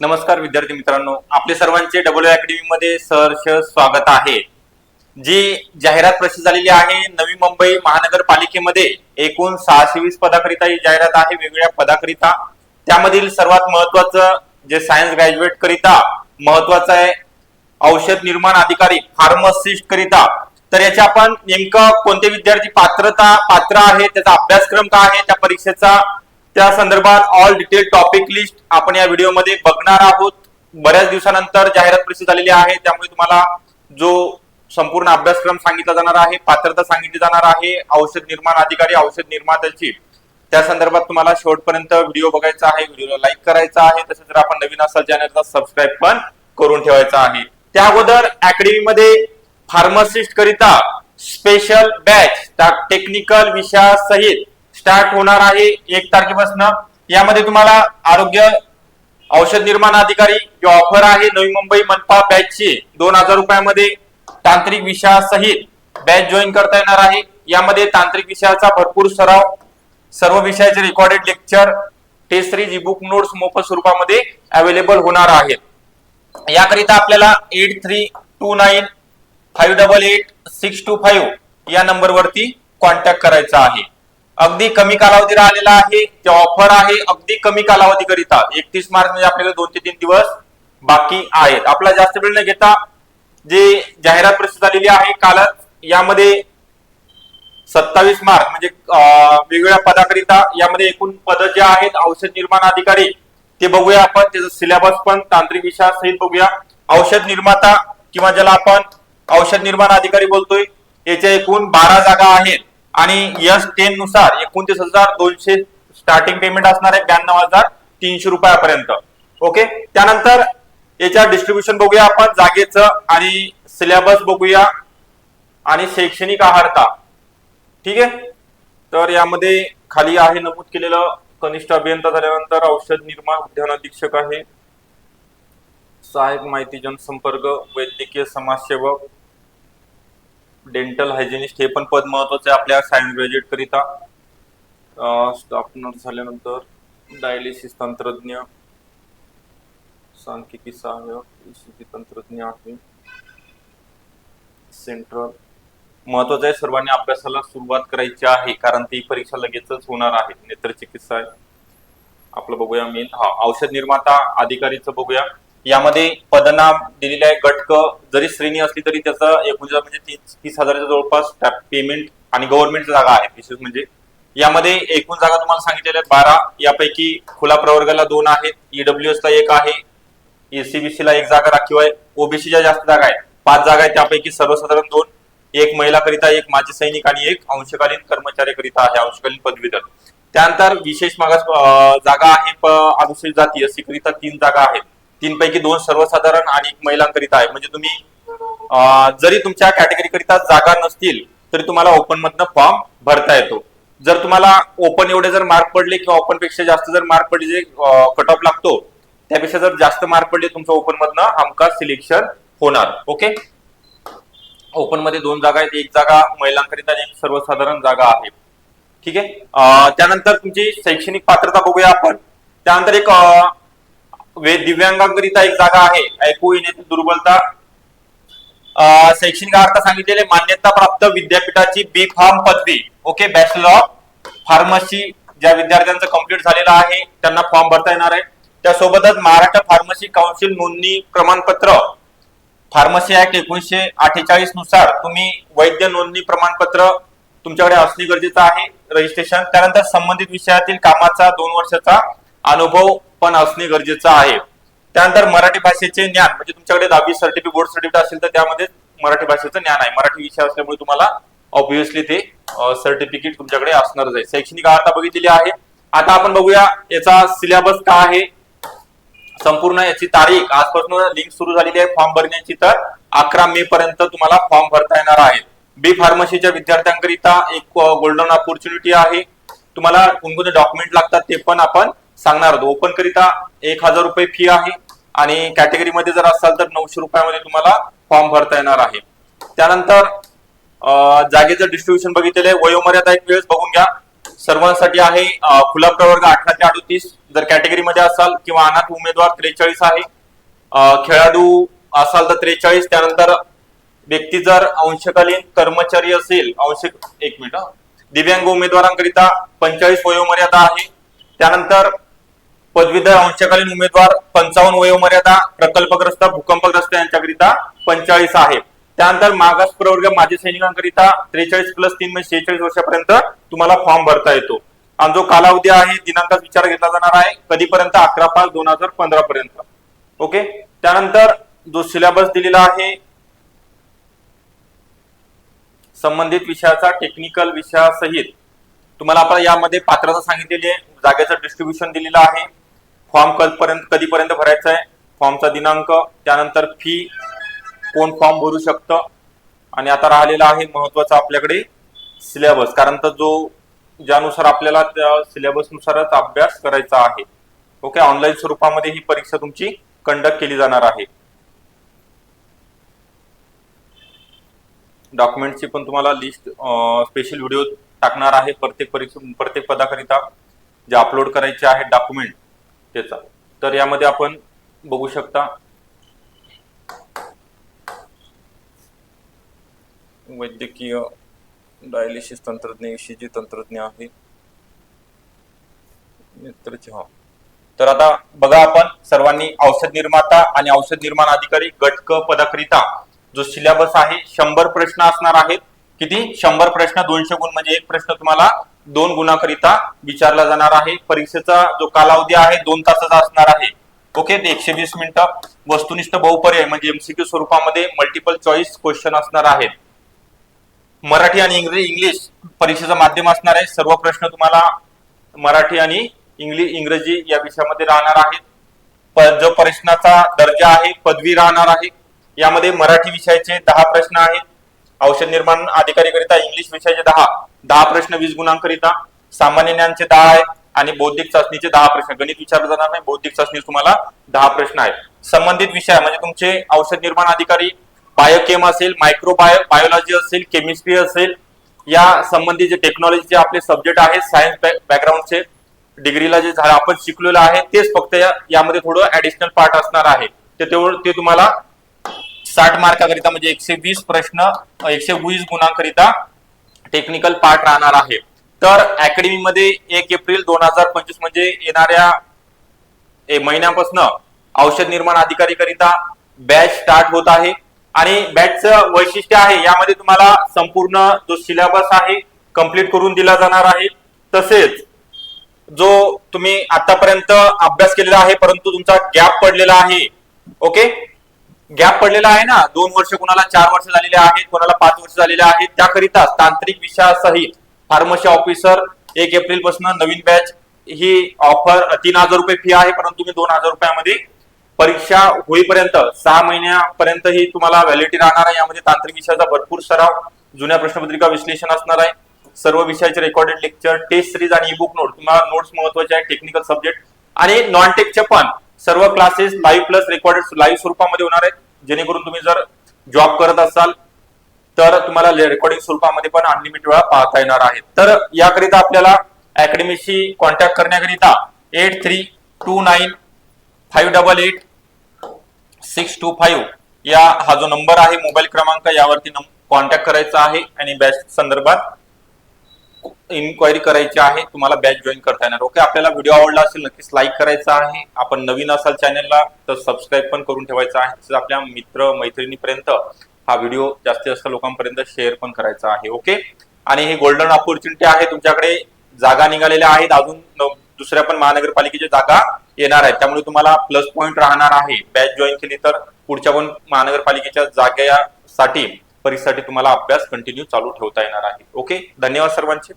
नमस्कार विद्यार्थी मित्रांनो. आपले सर्वांचे डब्ल्यू अकॅडमी मध्ये सहर्ष स्वागत आहे. जी जाहिरात प्रसिद्ध झालेली आहे नवी मुंबई महानगरपालिकेमध्ये एकूण सहाशे वीस पदाकरिता ही जाहिरात आहे वेगवेगळ्या पदाकरिता. त्यामधील सर्वात महत्वाचं जे सायन्स ग्रॅज्युएट करिता महत्वाचं आहे औषध निर्माण अधिकारी फार्मसिस्ट करिता. तर याचे आपण नेमकं कोणते विद्यार्थी पात्रता पात्र आहे त्याचा अभ्यासक्रम काय आहे त्या परीक्षेचा त्या संदर्भात ऑल डिटेल टॉपिक लिस्ट आपण या व्हिडिओमध्ये बघणार आहोत. बऱ्याच दिवसानंतर जाहिरात प्रसिद्ध झालेली आहे. त्यामुळे तुम्हाला जो संपूर्ण अभ्यासक्रम सांगितला जाणार आहे पात्रता सांगितली जाणार आहे औषध निर्माण अधिकारी औषध निर्मात्याची त्या संदर्भात तुम्हाला शेवटपर्यंत व्हिडिओ बघायचा आहे व्हिडिओला लाईक करायचा आहे. तसेच जर आपण नवीन असाल चॅनलला सबस्क्राईब पण करून ठेवायचा आहे. त्या अगोदर अकॅडमीमध्ये फार्मासिस्ट करिता स्पेशल बॅच टेक्निकल विषयासहित स्टार्ट होणार आहे एक तारखेपासून. यामध्ये तुम्हाला आरोग्य औषध निर्माण अधिकारी जो ऑफर आहे नवी मुंबई मनपा बॅचची दोन हजार रुपयामध्ये तांत्रिक विषयासहित बॅच जॉईन करता येणार आहे. यामध्ये तांत्रिक विषयाचा भरपूर सराव सर्व विषयाचे recorded lecture test series e book notes मोफत स्वरूपामध्ये अवेलेबल होणार आहेत. याकरिता आपल्याला eight three two nine five double eight six two five या नंबरवरती कॉन्टॅक्ट करायचा आहे. अगदी कमी कालावधी राहिलेला आहे. ते ऑफर आहे अगदी कमी कालावधी करिता एकतीस मार्च म्हणजे आपल्याला दोन ते तीन दिवस बाकी आहेत. आपला जास्त वेळ न घेता जे जाहिरात प्रसिद्ध झालेली आहे कालच यामध्ये सत्तावीस मार्क म्हणजे वेगवेगळ्या पदाकरिता यामध्ये एकूण पद जे आहेत औषध निर्माण अधिकारी ते बघूया आपण. त्याचं सिलेबस पण तांत्रिक विषयासहित बघूया. औषध निर्माता किंवा ज्याला आपण औषध निर्माण अधिकारी बोलतोय याच्या एकूण बारा जागा आहेत. आणि यश टेन नुसार एकोणतीस हजार दोनशे स्टार्टिंग पेमेंट असणार आहे ब्याण्णव हजार तीनशे रुपयापर्यंत. ओके त्यानंतर याच्या डिस्ट्रीब्युशन बघूया आपण जागेचं आणि सिलेबस बघूया. आणि शैक्षणिक आहारता. ठीक? आहे तर यामध्ये खाली आहे नमूद केलेलं कनिष्ठ अभियंता झाल्यानंतर औषध निर्माण उद्यान अधीक्षक आहे. सहाय्यक माहिती जनसंपर्क वैद्यकीय समाजसेवक डेंटल हायजिनिस्ट हे पण पद महत्वाचं आहे आपल्या सायन्स ग्रॅज्युएट करिता. स्टाफ झाल्यानंतर डायलिसिस तंत्रज्ञ सांख्यिकी सहाय्यक तंत्रज्ञ आहे. सेंट्रल महत्वाचं आहे सर्वांनी अभ्यासाला सुरुवात करायची आहे कारण ती परीक्षा लगेचच होणार आहे. नेत्रचिकित्सा आहे. आपलं बघूया मेन हा औषध निर्माता अधिकारीचं बघूया. यामध्ये पदनाम दिलेले आहे गटक. जरी श्रेणी असली तरी त्याचं एकूण म्हणजे तीस तीस हजाराच्या जवळपास पेमेंट आणि गव्हर्नमेंट जागा आहे विशेष म्हणजे. यामध्ये एकूण जागा तुम्हाला सांगितलेल्या आहेत बारा. यापैकी खुला प्रवर्गाला दोन आहेत ईडब्ल्यू एस ला एक आहे एसीबीसी ला एक जागा राखीव आहे ओबीसीच्या जास्त जागा आहेत. पाच जागा आहेत त्यापैकी सर्वसाधारण दोन. एक महिलाकरिता एक माजी सैनिक आणि एक अंशकालीन कर्मचाऱ्याकरिता आहे अंशकालीन पदवीधर. त्यानंतर विशेष मागास जागा आहे अनुसूचित जाती एससी करिता तीन जागा आहेत. तीन पैकी दोन सर्वसाधारण आणि एक महिलांकरिता आहे. म्हणजे तुम्ही जरी तुमच्या कॅटेगरी करिता जागा नसतील तरी तुम्हाला ओपन मधनं फॉर्म भरता येतो. जर तुम्हाला ओपन एवढे जर मार्क पडले किंवा ओपनपेक्षा जास्त जर मार्क पडले जे कट ऑफ लागतो त्यापेक्षा जर जास्त मार्क पडले तुमचं ओपन मधनं हमखास सिलेक्शन होणार. ओके ओपनमध्ये दोन जागा आहेत. एक जागा महिलांकरिता आणि एक सर्वसाधारण जागा आहे. ठीक आहे? त्यानंतर तुमची शैक्षणिक पात्रता बघूया आपण. त्यानंतर एक दिव्यांगांकरिता एक जागा आहे. ऐकू येण्याची दुर्बलता. शैक्षणिक अर्थ सांगितलेले मान्यता प्राप्त विद्यापीठाची बी फार्म पदवी. ओके बॅचलर ऑफ फार्मसी ज्या विद्यार्थ्यांचं कंप्लीट झालेलं आहे त्यांना फॉर्म भरता येणार आहे. त्यासोबतच महाराष्ट्र फार्मसी काउन्सिल नोंदणी प्रमाणपत्र. फार्मसी ऍक्ट एकोणीशे अठ्ठेचाळीसनुसार तुम्ही वैद्य नोंदणी प्रमाणपत्र तुमच्याकडे असणे गरजेचं आहे. रजिस्ट्रेशन त्यानंतर संबंधित विषयातील कामाचा दोन वर्षाचा अनुभव पण असणे गरजेचं आहे. त्यानंतर मराठी भाषेचे ज्ञान म्हणजे तुमच्याकडे दहावी सर्टिफिकेट बोर्ड सर्टिफिकेट असेल तर त्यामध्ये मराठी भाषेचं ज्ञान आहे. मराठी विषय असल्यामुळे तुम्हाला ऑब्विसली ते सर्टिफिकेट तुमच्याकडे असणारच आहे. शैक्षणिक अर्था बघितलेली आहे. आता आपण बघूया याचा सिलेबस काय आहे. संपूर्ण याची तारीख आजपासून लिंक सुरू झालेली आहे फॉर्म भरण्याची. तर अकरा मे पर्यंत तुम्हाला फॉर्म भरता येणार आहे. बी फार्मसीच्या विद्यार्थ्यांकरिता एक गोल्डन ऑपॉर्च्युनिटी आहे. तुम्हाला कोणकोणते डॉक्युमेंट लागतात ते पण आपण सांगणार आहोत ओपन करिता एक हजार रुपये फी आहे आणि कॅटेगरीमध्ये जर असाल तर नऊशे रुपयामध्ये तुम्हाला फॉर्म भरता येणार आहे. त्यानंतर जागेचं डिस्ट्रीब्युशन बघितलेलं आहे. वयोमर्यादा एक वेळेस बघून घ्या. सर्वांसाठी आहे खुला प्रवर्ग अठरा ते अडतीस. जर कॅटेगरीमध्ये असाल किंवा अनाथ उमेदवार त्रेचाळीस आहे. खेळाडू असाल तर त्रेचाळीस. त्यानंतर व्यक्ती जर अंशकालीन कर्मचारी असेल अंश एक मिनिट दिव्यांग उमेदवारांकरिता पंचेचाळीस वयोमर्यादा आहे. त्यानंतर पदवीधर अंशकालीन उमेदवार पंचावन्न वयोमर्यादा प्रकल्पग्रस्त भूकंपग्रस्त यांच्याकरिता पंचेचाळीस आहे. त्यानंतर मागास प्रवर्ग माजी सैनिकांकरिता त्रेचाळीस प्लस तीन म्हणजे शेहेचाळीस वर्षापर्यंत तुम्हाला फॉर्म भरता येतो. आणि जो कालावधी आहे दिनांकाच विचार घेतला जाणार आहे कधीपर्यंत? अकरा पाच दोन हजार पंधरा पर्यंत ओके? त्यानंतर जो सिलेबस दिलेला आहे संबंधित विषयाचा टेक्निकल विषयासहित. तुम्हाला आपण यामध्ये पात्रता सांगितलेली आहे जागेचं डिस्ट्रीब्युशन दिलेलं आहे. फॉर्म कधीपर्यंत कधीपर्यंत भरायचा आहे? फॉर्मचा दिनांक त्यानंतर फी कोण फॉर्म भरू शकतं? आणि आता राहिलेला आहे महत्त्वाचा आपल्याकडे सिलेबस कारण तर जो ज्यानुसार आपल्याला त्या सिलेबसनुसारच अभ्यास करायचा आहे. ओके? ऑनलाईन स्वरूपामध्ये ही परीक्षा तुमची कंडक्ट केली जाणार आहे. डॉक्युमेंटची पण तुम्हाला लिस्ट स्पेशल व्हिडिओ टाकणार आहे प्रत्येक परीक्षा प्रत्येक पदाकरिता. जे अपलोड करायचे आहेत डॉक्युमेंट त्याचा तर यामध्ये आपण बघू शकता. वैद्यकीय डायलिसिस तंत्रज्ञ ईशीजी तंत्रज्ञ आहे. हा. तर आता बघा आपण सर्वांनी औषध निर्माता आणि औषध निर्माण अधिकारी गटक पदाकरिता जो सिलेबस आहे शंभर प्रश्न असणार आहेत. किती? शंभर प्रश्न दोनशे गुण म्हणजे एक प्रश्न तुम्हाला दोन गुणाकरिता विचारला जाणार आहे. परीक्षेचा जो कालावधी आहे दोन तासाचा असणार आहे. ओके ते एकशे वीस मिनिटं. वस्तुनिष्ठ बहुपर्याय म्हणजे एमसीक्यू स्वरूपामध्ये मल्टिपल चॉईस क्वेश्चन असणार आहेत. मराठी आणि इंग्रजी इंग्लिश परीक्षेचं माध्यम असणार आहे. सर्व प्रश्न तुम्हाला मराठी आणि इंग्लिश इंग्रजी या विषयामध्ये राहणार आहेत. जो प्रश्नाचा दर्जा आहे पदवी राहणार आहे. यामध्ये मराठी विषयाचे दहा प्रश्न आहेत. औषध निर्माण अधिकारी करिता इंग्लिश विषयाचे दहा. दहा प्रश्न वीस गुणांकरिता सामान्य ज्ञानचे दहा आहे आणि बौद्धिक चाचणीचे दहा प्रश्न. गणित विचारलं जाणार नाही बौद्धिक चाचणी तुम्हाला दहा प्रश्न आहेत. संबंधित विषय म्हणजे तुमचे औषध निर्माण अधिकारी बायोकेम असेल मायक्रो बायो बायोलॉजी असेल केमिस्ट्री असेल या संबंधित जे टेक्नॉलॉजीचे आपले सब्जेक्ट आहेत सायन्स बॅकग्राऊंडचे डिग्रीला जे झालं आपण शिकलेलं आहे तेच फक्त यामध्ये थोडं ऍडिशनल पार्ट असणार आहे. ते तेवढं ते तुम्हाला साठ मार्काकरिता म्हणजे एकशे वीस प्रश्न एकशे वीस गुणांकरिता टेक्निकल पार्ट राहणार आहे. तर अकॅडमीमध्ये एक एप्रिल दोन हजार पंचवीस म्हणजे येणाऱ्या महिन्यापासून औषध निर्माण अधिकारी करिता बॅच स्टार्ट होत आहे. आणि बॅचचं वैशिष्ट्य आहे यामध्ये तुम्हाला संपूर्ण जो सिलेबस आहे कंप्लीट करून दिला जाणार आहे. तसेच जो तुम्ही आतापर्यंत अभ्यास केलेला आहे परंतु तुमचा गॅप पडलेला आहे ओके गॅप पडलेला आहे ना? दोन वर्ष कोणाला चार वर्ष झालेले आहेत कोणाला पाच वर्ष झालेले आहेत त्याकरिता तांत्रिक विषयासहित फार्मसी ऑफिसर एक एप्रिलपासून नवीन बॅच ही ऑफर तीन हजार रुपये फी आहे परंतु तुम्ही दोन हजार रुपयामध्ये परीक्षा होईपर्यंत सहा महिन्यापर्यंत ही तुम्हाला व्हॅलिडिटी राहणार आहे. यामध्ये तांत्रिक विषयाचा भरपूर सराव जुन्या प्रश्नपत्रिका विश्लेषण असणार आहे. सर्व विषयाचे रेकॉर्डेड लेक्चर टेस्ट सिरीज आणि ई बुक नोट तुम्हाला नोट्स महत्त्वाचे आहेत टेक्निकल सब्जेक्ट आणि नॉन टेकचे पण. सर्व classes live plus recorded live स्वरूपामध्ये होणार आहेत. जेणेकरून तुम्ही जर जॉब करत असाल तर तुम्हाला रेकॉर्डिंग स्वरूपामध्ये पण अनलिमिटेड वेळा पाहता येणार आहे. तर याकरिता आपल्याला अकॅडमीशी कॉन्टॅक्ट करण्याकरिता eight three two nine five double eight six two five या हा जो नंबर आहे मोबाईल क्रमांक यावरती कॉन्टॅक्ट करायचा आहे. आणि बॅच संदर्भात इन्क्वायरी करायची आहे तुम्हाला बॅच जॉईन करता येणार. ओके आपल्याला व्हिडिओ आवडला असेल नक्कीच लाईक करायचा आहे. आपण नवीन असाल चॅनलला तर सबस्क्राईब पण करून ठेवायचा आहे. तसेच आपल्या मित्र मैत्रिणीपर्यंत हा व्हिडिओ जास्तीत जास्त लोकांपर्यंत शेअर पण करायचा आहे. ओके आणि ही गोल्डन ऑपॉर्च्युनिटी आहे तुमच्याकडे जागा निघालेल्या आहेत. अजून दुसऱ्या पण महानगरपालिकेच्या जागा येणार आहेत. त्यामुळे तुम्हाला प्लस पॉईंट राहणार आहे. बॅच जॉईन केली तर पुढच्या पण महानगरपालिकेच्या जागेसाठी परीक्षेसाठी तुम्हाला अभ्यास कंटिन्यू चालू ठेवता येणार आहे. ओके धन्यवाद सर्वांचे.